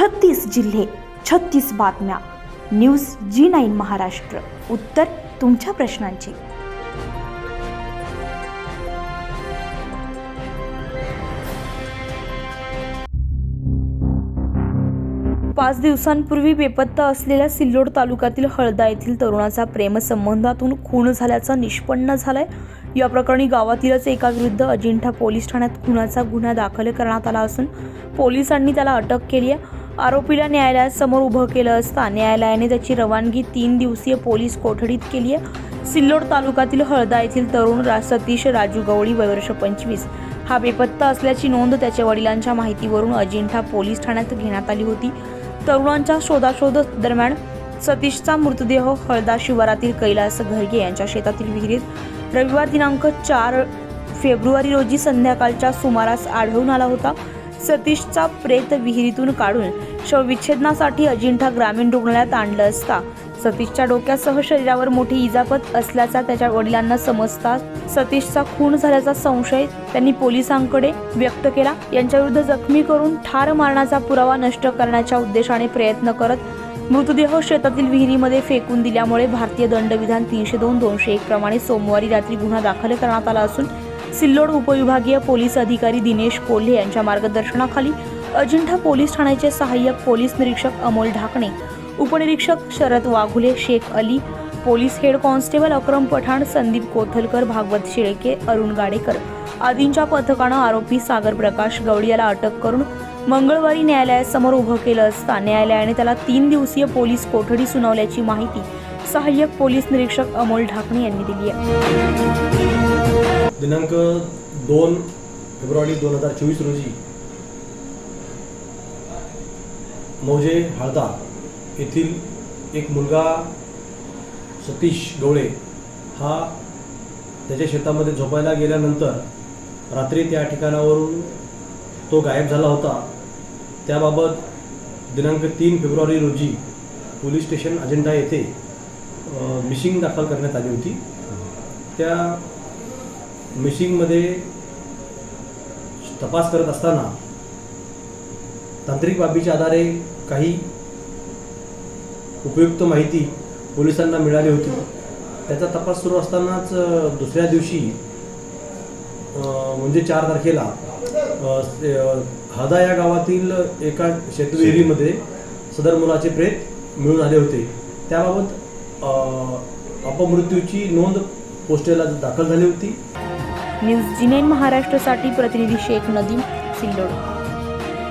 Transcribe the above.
छत्तीस जिल्हे छत्तीस बातम्या. News G nine Maharashtra. उत्तर तुमच्या प्रश्नांची. पाच दिवसांपूर्वी बेपत्ता असलेल्या सिल्लोड तालुक्यातील हळदा येथील तरुणाचा प्रेमसंबंधातून खून झाल्याचं निष्पन्न झालंय. या प्रकरणी गावातीलच एकाविरुद्ध अजिंठा पोलीस ठाण्यात खुनाचा गुन्हा दाखल करण्यात आला असून पोलिसांनी त्याला अटक केली आहे. आरोपीला न्यायालयासमोर उभं केलं असता न्यायालयाने त्याची रवानगी तीन दिवसीय पोलीस कोठडीत केली आहे. सिल्लोड तालुक्यातील हळदा येथील तरुण रा सतीश राजू गवळी वयवर्ष पंचवीस. हा बेपत्ता असल्याची नोंद त्याच्या वडिलांच्या माहितीवरून अजिंठा पोलीस ठाण्यात घेण्यात आली होती. तरुणांच्या शोधाशोध दरम्यान सतीशचा मृतदेह हळदा शिवारातील कैलास घरगे यांच्या शेतातील विहिरीत रविवार दिनांक चार फेब्रुवारी रोजी संध्याकाळच्या सुमारास आढळून आला होता. सतीशचा प्रेत विहिरीतून काढून शवविच्छेदनासाठी अजिंठा ग्रामीण रुग्णालयात आणलं असता. सतीशच्या डोक्यासह शरीरावर मोठी इजापत असल्याचा त्याच्या वडिलांना समजता सतीशचा खून झाल्याचा संशय त्यांनी पोलिसांकडे व्यक्त केला. यांच्याविरुद्ध जखमी करून ठार मारण्याचा पुरावा नष्ट करण्याच्या उद्देशाने प्रयत्न करत मृतदेह शेतातील विहिरीमध्ये फेकून दिल्यामुळे भारतीय दंडविधान तीनशे दोन दोनशे एक प्रमाणे सोमवारी रात्री गुन्हा दाखल करण्यात आला असून सिल्लोड उपविभागीय पोलीस अधिकारी दिनेश कोल्हे यांच्या मार्गदर्शनाखाली अजिंठा पोलीस ठाण्याचे सहाय्यक पोलीस निरीक्षक अमोल ढाकणे उपनिरीक्षक Sharad Waghule Shaikh Ali police head constable Akram Pathan Sandeep Kothalkar Bhagwat Shelke Arun Gadekar आदींच्या पथकानं आरोपी सागर प्रकाश गवडी याला अटक करून मंगळवारी न्यायालयासमोर उभं केलं असता न्यायालयाने त्याला तीन दिवसीय पोलीस कोठडी सुनावल्याची माहिती सहाय्यक पोलीस निरीक्षक अमोल ढाकणे यांनी दिली आहे. दिनांक दोन फेब्रुवारी दोन हजार चोवीस रोजी मौजे हळदा येथील एक मुलगा सतीश गवळे हा त्याच्या शेतामध्ये झोपायला गेल्यानंतर रात्री त्या ठिकाणावरून तो गायब झाला होता. त्याबाबत दिनांक तीन फेब्रुवारी रोजी पोलीस स्टेशन अजेंडा येथे मिशिंग दाखल करण्यात आली होती. त्या मिशिंगमध्ये तपास करत असताना तांत्रिक बाबीच्या आधारे काही उपयुक्त माहिती पोलिसांना मिळाली होती. त्याचा तपास सुरू असतानाच दुसऱ्या दिवशी म्हणजे चार तारखेला हदा या गावातील एका शेतविहिरीमध्ये सदर मुलाचे प्रेत मिळून आले होते. त्याबाबत अपमृत्यूची नोंद पोस्टेला दाखल झाली होती. न्यूज जिनेन महाराष्ट्रसाठी महाराष्ट्रासाठी प्रतिनिधी शेख नदीम सिल्लोड.